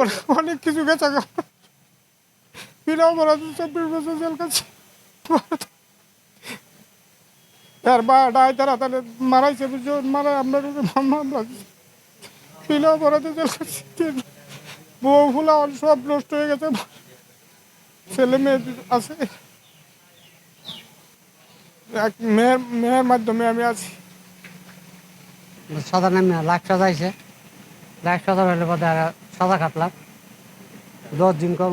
পরে অনেক কিছু গেছে বিনা অপরাধে চব্বিশ বছর জেল কাছে তার বা ডাই তারা তাহলে মারাইছে বুঝছ? মারা আমরা মামলা। বিনা অপরাধে জেল কাছে বউ ফুলা সব নষ্ট হয়ে গেছে। ছেলে মেয়ে আছে। এক মেয়ের মেয়ের মাধ্যমে আমি আছি। নামে লাখ সাজা আইছে লাখ সাজা হলে পরে আর সাদা কাটলাম। দশ দিন কম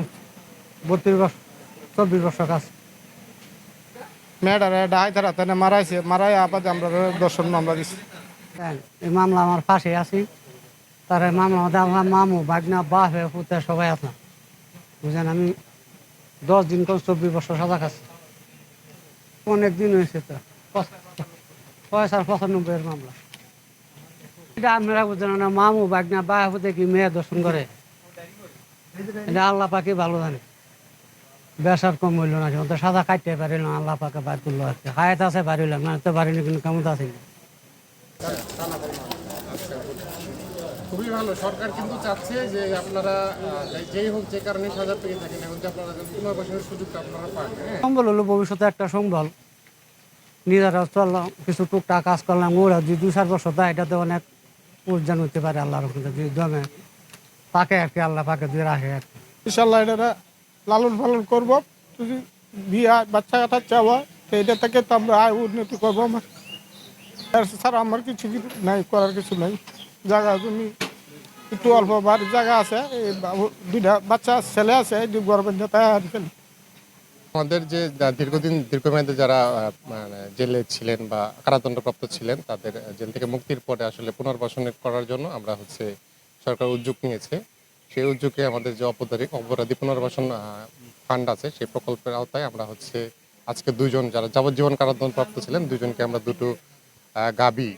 বত্রিশ বছর চব্বিশ বছর কাজ। মেয়েটারে তারা তাহলে মারাইছে মারাই আবার আমরা দর্শন মামলা দিছি। হ্যাঁ, এই মামলা আমার পাশে আছি। তার মামলা মধ্যে আমার মামু বাগনা বাপ পুতে সবাই আছে বুঝলেন আমি দশ দিন কম চব্বিশ বছর সাজা খাচ্ছি অনেক দিন হয়েছে তো। পয়সার পঁচানব্বইয়ের মামলা। এটা আপনারা বুঝলেন না মামু বাগনা বা পুতে কি মেয়ে দর্শন করে? এটা আল্লাহ পাকে ভালো জানে। বেসার কম হইল না কিন্তু সাদা কাটতে পারিল না আল্লাহ পাকে বার করল আর হায়াত আছে না তো পারিনি কিন্তু কেমন আছে? খুবই ভালো। সরকার কিন্তু চাচ্ছে যে আপনারা যেই হোক যে কারণে সাজা পেয়ে থাকেন এখন যে আপনারা পুনর্বাসনের সুযোগটা আপনারা পান হ্যাঁ। সম্বল হলো ভবিষ্যতে একটা সম্বল। নিজেরা চললাম কিছু টুকটাক কাজ করলাম ওরা দুই চার বছর দেয় এটাতে অনেক উর্জান হতে পারে আল্লাহর রহমতে দমে পাকে আর কি আল্লাহ পাকে দিয়ে রাখে আর কি। এটা লালন পালন করব। যদি বিয়া, বাচ্চা কাটা চাওয়া, তো এটা থেকে তো আমরা আয় উন্নতি করব আমার। আর ছাড়া আমার কিছু নাই, করার কিছু নাই। জায়গা তুমি একটু অল্প, বার জায়গা আছে দুইটা বাচ্চা, ছেলে আছে গর্বের তাই ফেলি আমাদের যে দীর্ঘদিন, দীর্ঘমেয়াদে যারা মানে জেলে ছিলেন বা কারাদণ্ডপ্রাপ্ত ছিলেন, তাদের জেল থেকে মুক্তির পরে আসলে পুনর্বাসন করার জন্য আমরা হচ্ছে সরকার উদ্যোগ নিয়েছে। সেই উদ্যোগে আমাদের যে অপরাধী অপরাধী পুনর্বাসন ফান্ড আছে, সেই প্রকল্পের আওতায় আমরা হচ্ছে আজকে দুজন যারা যাবজ্জীবন কারাদণ্ডপ্রাপ্ত ছিলেন দুজনকে আমরা দুটো গাবি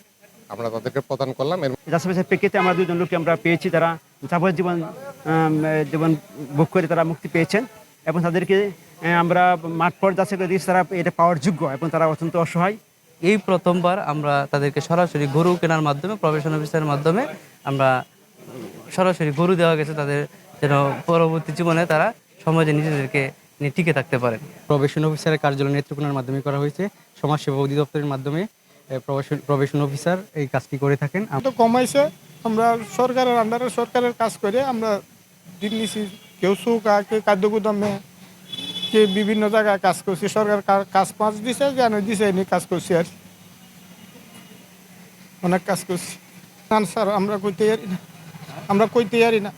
আমরা তাদেরকে প্রদান করলাম। যাচাই প্রেক্ষিতে আমরা দুজন লোককে আমরা পেয়েছি তারা যাবজ্জীবন জীবন ভোগ করে তারা মুক্তি পেয়েছেন এবং তাদেরকে আমরা মাঠ পর যাচাই করে দিয়েছি তারা এটা পাওয়ার যোগ্য এবং তারা অত্যন্ত অসহায়। এই প্রথমবার আমরা তাদেরকে সরাসরি গরু কেনার মাধ্যমে প্রবেশন অফিসের মাধ্যমে আমরা সরাসরি গরু দেওয়া গেছে তাদের যেন পরবর্তী জীবনে তারা সমাজে নিজেদেরকে নিয়ে টিকে থাকতে পারেন। প্রবেশন অফিসারের কার্যালয় নেত্রকোনার মাধ্যমে করা হয়েছে সমাজসেবা অধিদপ্তরের মাধ্যমে প্রবেশন প্রবেশন অফিসার এই কাজটি করে থাকেন। তো কমাইছে আমরা সরকারের আন্ডারে সরকারের কাজ করে আমরা দিন নিছি কেউ সুকা কে খাদ্য গুদামে কে বিভিন্ন জায়গায় কাজ করছি, সরকার কাজ পাঁচ দিছে জানো দিছে এনে কাজ করছি আর অনেক কাজ করছি। না, স্যার, আমরা কইতে পারি না। আমরা কইতে পারি না।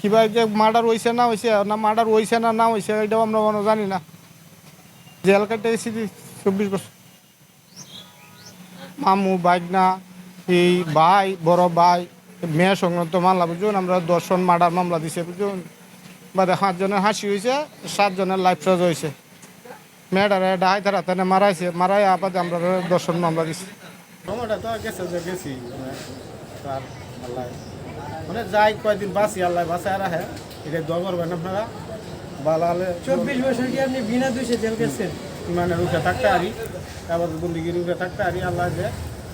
কিবা যে মার্ডার হয়েছে না হয়েছে না মার্ডার হয়েছে না না হয়েছে এটাও আমরা মনে জানি না। জেল কাটে এসেছি চব্বিশ বছর। মামু, বাগনা, এই ভাই, বড় ভাই, মেয়ে সংক্রান্ত মামলা, বুঝুন, আমরা দর্শন মার্ডার মামলা দিছে, বুঝুন। বাদে সাতজনের হাসি হয়েছে সাতজনের লাইফ সজ হয়েছে মেয়েটারে ডাই তারা তানে মারাইছে মারাই আপাতে আমরা দর্শন মামলা দিছি। সময়টা তো গেছে যে গেছি মানে তার আল্লাহ। মানে যাই কয়দিন বাঁচি আল্লাহ বাঁচায় রাখে। এটা দোয়া করবেন আপনারা। ভালো হলে চব্বিশ বছর কি আপনি বিনা দুইশে জেল গেছেন? মানে রুখে থাকতে পারি আবার বন্দিগি রুখে থাকতে পারি আল্লাহ যে